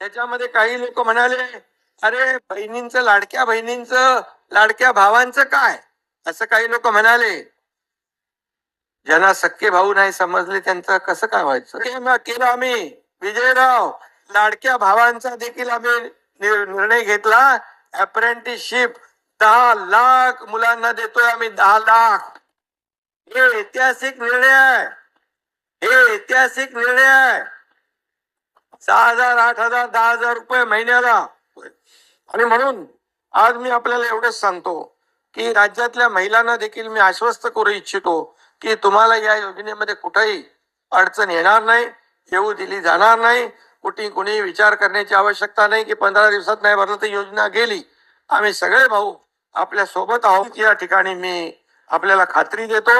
त्याच्यामध्ये काही लोक म्हणाले अरे बहिणींचं लाडक्या बहिणींचं लाडक्या भावांचं काय? असं काही लोक म्हणाले. ज्यांना सख्खे भाऊ नाही समजले त्यांचं कसं काय व्हायचं? केलं आम्ही. विजयराव लाडक्या भावांचा देखील आम्ही निर्णय घेतला. अप्रेंटिसशिप दहा लाख मुलांना देतोय आम्ही दहा लाख. हे ऐतिहासिक निर्णय आहे. हे ऐतिहासिक निर्णय आहे. सहा हजार आठ हजार दहा हजार रुपये महिन्याला. आणि म्हणून आज मी आपल्याला एवढंच सांगतो की राज्यातल्या महिलांना देखील मी आश्वस्त करू इच्छितो की तुम्हाला या योजनेमध्ये कुठेही अडचण येणार नाही येऊ दिली जाणार नाही. कुठे कुणी विचार करण्याची आवश्यकता नाही की पंधरा दिवसात नाही भरलं तर योजना गेली. आम्ही सगळे भाऊ आपल्यासोबत आहोत. या ठिकाणी मी आपल्याला खात्री देतो.